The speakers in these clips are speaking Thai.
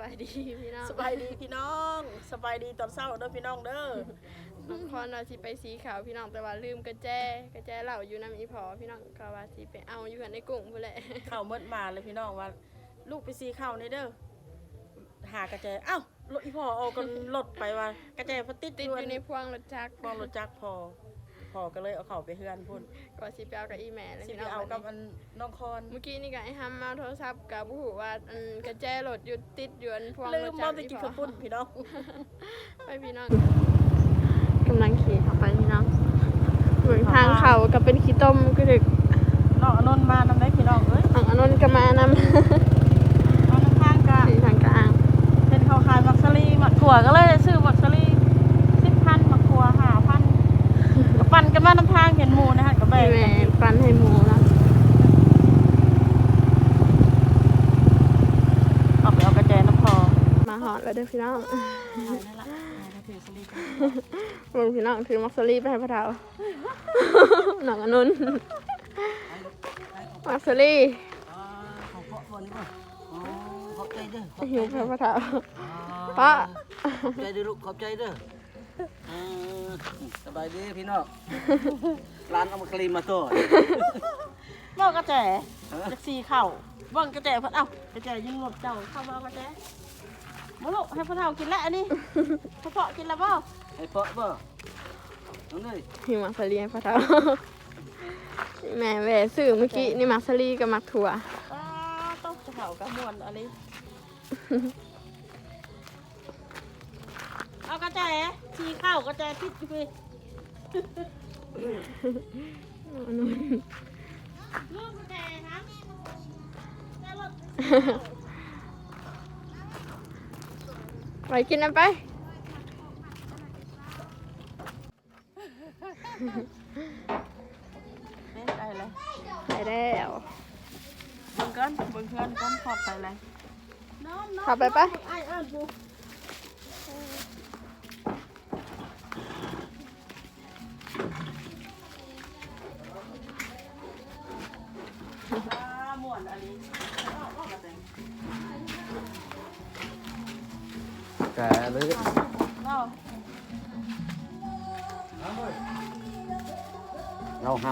บายดีพี่น้องสบายดีพี่น้องสบายดีตอนเช้าเด้อพี่น้องเด้อน้องพรว่าสิไปสีขาวพี่น้องแต่ว่าลืมกระแจกระแจเหล่าอยู่น้ำอีพอพี่น้องเขาว่าสิไปเอาอยู่กันในกลุ่มพุ่นแหละข้าวเมดมาเลยพี่น้องว่า ลูกไปซีข้าวในเด้อหากระแจอ้าวรถอีพ่อเอากันรถไปว่ากระแจพอติดติดอยู่ในพวงรถจักรพองรถจักรพอ พอก็เลยเอาเข้าไปเฮือนพุ่นก็สิไปเอากับอีแม่เลยสิพี่ไปน้องเอากับวันนี้อันน้องคอนเมื่อกี้นี่ก็ไอ้ฮัมมาเอาโทรศัพท์กับผู้หูว่าอันกระแจรถอยู่ติดอยู่อันพวงลืรมถมจัอกรตะอีกี้พข้าอวปุ้นพี่น้องไปพี่น้องกำลังขี่เข้าไปพี่น้องเหมือนทางเขาก็เป็นขี้ต้มก็ถึกน้องอนนท์มานำได้พี่น้องเอ้ยอังอนนท์ก็มานำน้องน้ำทางกะสีทางกลางเป็นเขาขายมักซะลีมักถั่วก็เลยซื้อมักซะลีสิบพันมักถั่วห้าพันก็ปั่นกัน มาน้ำทางเห็นหมูนะฮะก็แบ่งแม่ปันให้หมูแล้วเอาไปเอากระแจน้ำพอมาหอดแล้วเด้อพี่น้องนั่นละถือสลีกันเบิ่งพี่น้องถือมักซารีไปให้พระเฒ่าหนังอนุนมักซารีขอบคุณก่อนอ๋อขอบใจเด้อขอบหิวไปพระเฒ่าป้าขอบใจด้อลูกขอบใจเด้อเออส บายดีพี่น้องร้านเอามาคลีนมาตัวเบ้ากระแจจะซีเข่าเบ้างกระแจเพิ่นเอ้ากระแจยิงหลบเจ้าเข้ามาเอากระแจมาลูกให้พ่อเฒ่ากินแล้วอันนี้พ่อเพาะกินแล้วเปล่าให้เปาะบ่น้องเนยหิวมักซารีให้พระเฒ่าแม่แหวซื้อเมื่อกี้นี่มักซารีกับมักถั่วป้าต้องจะเผากระมวนอะไรเอากระแจซีเข่ากระแจพิษไปอ นุนลูกกระแจนะแม่รถไปกินน้ำไปนี่ได้เลยไปแล้วเบิ่งกันเบิ่งเพื่อนกันพอดไปเลยน้องน้องขับไปปะ ม่วนอันนี้เอาเอากระแตงแกเลยเอาเราท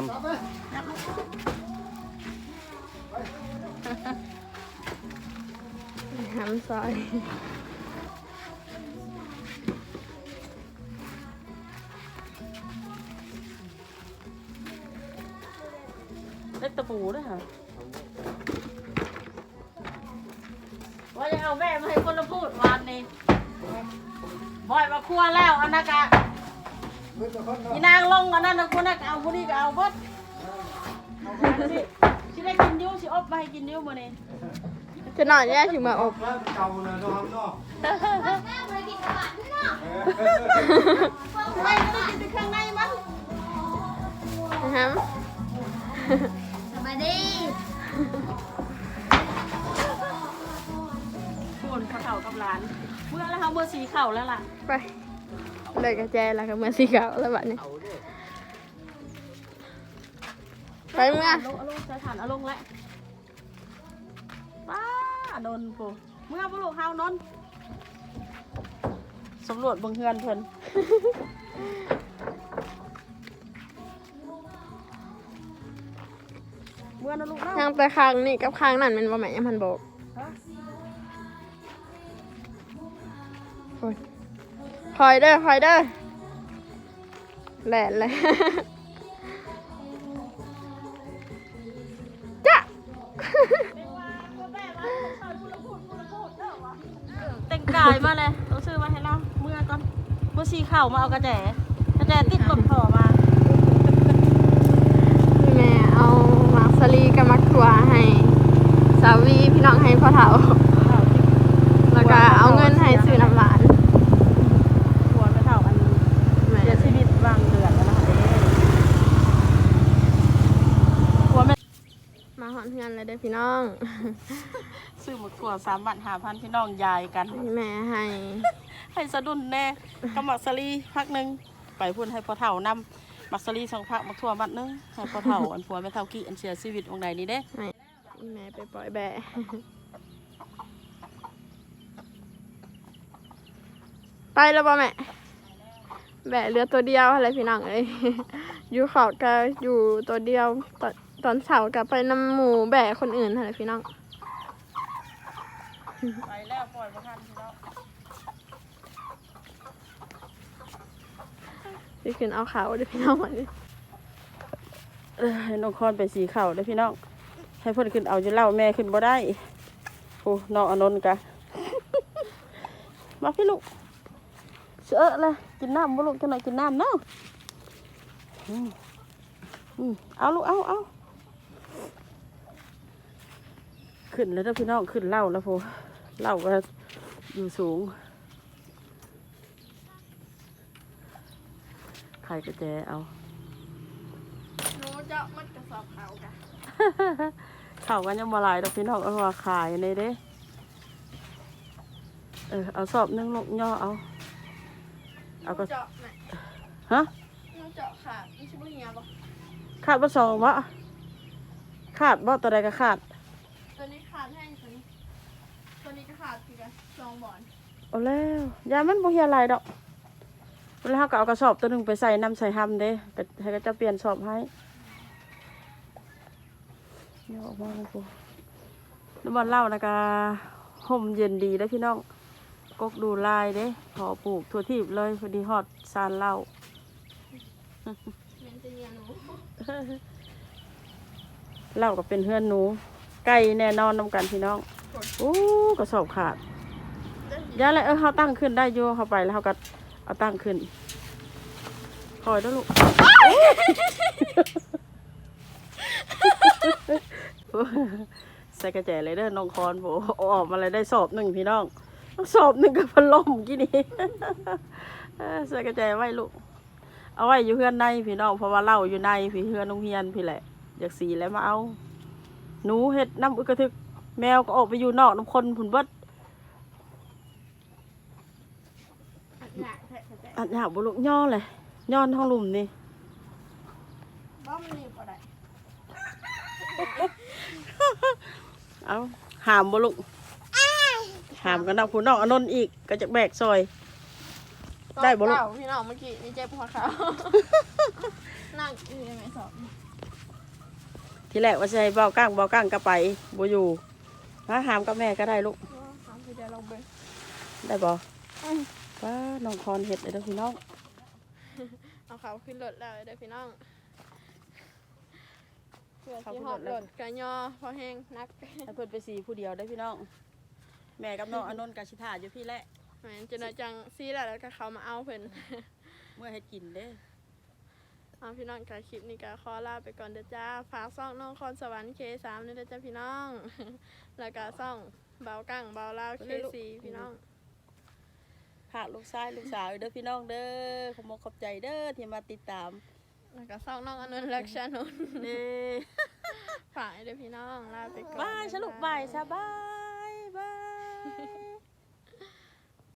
หำซอย ด้วยค่ะว่าจะเอาแม่มาให้คนละพูดวานนี้บ่อยมาครัวแล้วอันนั้นกะอีนางลงอันนั้นนะคนนั้นก็เอาคนนี้ก็เอาบดสิสิได้กินยิ้วสิอบมาให้กินยิ้วมื้อนี้จะนอนแย่ถึงมาอบเก่าเลยเนาะครับเนาะไม่ก็ได้กินแต่เครื่องในมันนะครับ คนเขาเข่ากับหลาน เมื่อแล้วเขาเมื่อสีเข่าแล้วล่ะ ไป เลยกระแจแล้วก็เมื่อสีขาวแล้วบัดนี้ ไปเมื่อาลงเอาลงใส่ฐานเอาลงแล้วป้าโดนปูเมื่อบุรุษเฮานนสำรวจเบงเฮือนเพิ่น เมื่อนะลูกเนาะทางไปข้างนี่กับข้างนั่นมันว่าแม่ยังพันโบกโอ้ยคอยเด้อคอยเด้อแหลนเลย จ้ะ แต่งกายมาเลยต้องซื้อมาให้เราเมื่อก่อนเมื่อสีเข่ามาเอากระแจกระแจติดรถพ่อมา แม่เอา มักซารีกับมักถั่วให้สาวีพี่น้องให้พ่อเฒ่า แล้วก็เอาเงินให้ซื้อน้ำหวานหัวไม่เท่ากันแม่เสียชีวิตบางเดือนแล้วนะคะเด้หัวไม่มาหอนเพื่อนเลยเด้อพี่น้อง ซื้อหมดขวดสามบาทหาพันพี่น้องยายกัน แม่ให้ ให้สะดุนแน่กำมักสลีพักหนึ่งไปพูดให้พ่อเฒ่านำ มักสลีสองพักมักทั่วบัดหนึงให้พ่อเฒ่าอันผัวไม่เท่ากี้อันเสียชีวิตองใดนี้เด้แม่ไปปล่อยแบะไปแล้วป่ะแม่ แบะเรือตัวเดียวอะไรพี่น้องเอ้ยอยู่เขาก็อยู่ตัวเดียวตอนตอนเช้าก็ไปนำหมูแบะคนอื่นอะไรพี่น้องไปแล้วปล่อยมาทันพี่น้อง ที่ขึ้นเอาขาวเดี๋ยวพี่น้องมาดิเออให้น้องคอนไปสีข่าได้อพี่น้อง ให้เพิ่นขึ้นเอาจะเล่าแม่ขึ้นบ่ได้โอ้น้องอนนท์กะ มาพี่ลูกเสือเลยกินน้ำบ่ลูกจังหน่อยกินน้ำเนาะอืมอืมเอาลูกเอาเอาขึ้นแล้วเด้อพี่น้องขึ้นเล่าแล้วโพเล่าก็อยู่สูง ใครก็แจเอา หนูจะมัดกระสอบเขากะเขากันยังมาลายดอกพี่น้องเอามาขายในเด้ เออเอาสอบหนึงลูกย่อเอาเอาก็ เจาะแม่ฮะ หนูเจาะขาดไม่ใช่บ่เหียบ่ขาดบ่สองวะขาดบ่ตัวใดก็ขาด ตัวนี้ขาดแห้งตัวนี้ตัวนี้ก็ขาดคือกันสองบอนเอาแล้วยามันบ่เฮียหลายดอก เวลาเขาก็เอากระสอบตัวหนึ่งไปใส่น้ำใส่ห้ำเด้ก็ให้ก็จะเปลี่ยนสอบให้ย่ออกมาเลยกูน้ำมันเล้านะกะห่มเย็นดีได้พี่น้องกกดูลายเด้พอปลูกทั่วทีบเลยพอดีฮอดซานเล้าเล้าก็เป็นเพื่อนหนู ไก่แน่นอนน้ำกันพี่น้องโอ้กระสอบขาดย่าเลยเออเขาตั้งขึ้นได้อยู่เขาไปแล้วเขาก็ เอาตั้งขึ้น คอยด้วยลูกใส่กระแจเลยเด้อน้องคอนโบอาออกมาเลยได้สอบหนึ่งพี่น้องสอบหนึ่งกับพัดลมกี่นี่ใส่กระแจไว้ลูก เอาไว้อยู่เพื่อนในพี่น้องเพราะว่าเล่าอยู่ในพี่เพื่อนนุ่งเฮียนพี่แหละ อยากสีแล้วมาเอา หนูเห็ดน้ำอึกกระทึก แมวก็ออกไปอยู่นอกน้ำคนผุนเบิด อยาก แทะแทะอันหาบุลุกย่อเลยย่อนท้องหลุมนี่บ้ามันนี่บ่ได้เอาหามบุลุกหามกันนะผู้น้องอนนท์อีกก็จะแบกซอย ได้บ่ลูกเก่าพี่น้องเมื่อกี้นี่เจ็บหัวเขา นั่งอยู่ในไม้สอบทีแรกว่าจะให้เบาก้างเบาก้างก็ไปบ่อยู่มาหามกับแม่ก็ได้ลูก ถามพี่เดี๋ยวเราเบิ่งได้บ่ อืม ว้าน้องคอนเห็ดเลยเด้อพี่น้อง เอาเขาขึ้นรถแล้วเด้อพี่น้องเพื่อที่หอบรถกะยอพอแห้งนักให้เพิ่นไปสีผู้เดียวได้อพี่น้อง แม่กับน้องอนนท์กับชิทาอยู่พี่แหละแหมนจะน่าจังซีแล้วแล้วก็เขามาเอาเพิ่นเมื่อเฮ็ดกินเด้อเอาพี่น้องกับคลิปนี้ก็ขอลาไปก่อนเด้อจ้าฝากซ่องน้องคอนสวรรค์เคสามนี่เด้อจ้าพี่น้อง แล้วก็ซ่องเบากั้งเบาลาวเคสีพี่น้อง ฝากลูกชายลูกสาวเด้อพี่น้องเด้อขอมขอบใจเด้อที่มาติดตามแล้วก็ซ่องน้องอนุนท์ลักษณ์นนท์เด้อฝากให้เด้อพี่น้องลาไปก่อนบายสรุปบ๊บายสบายบาย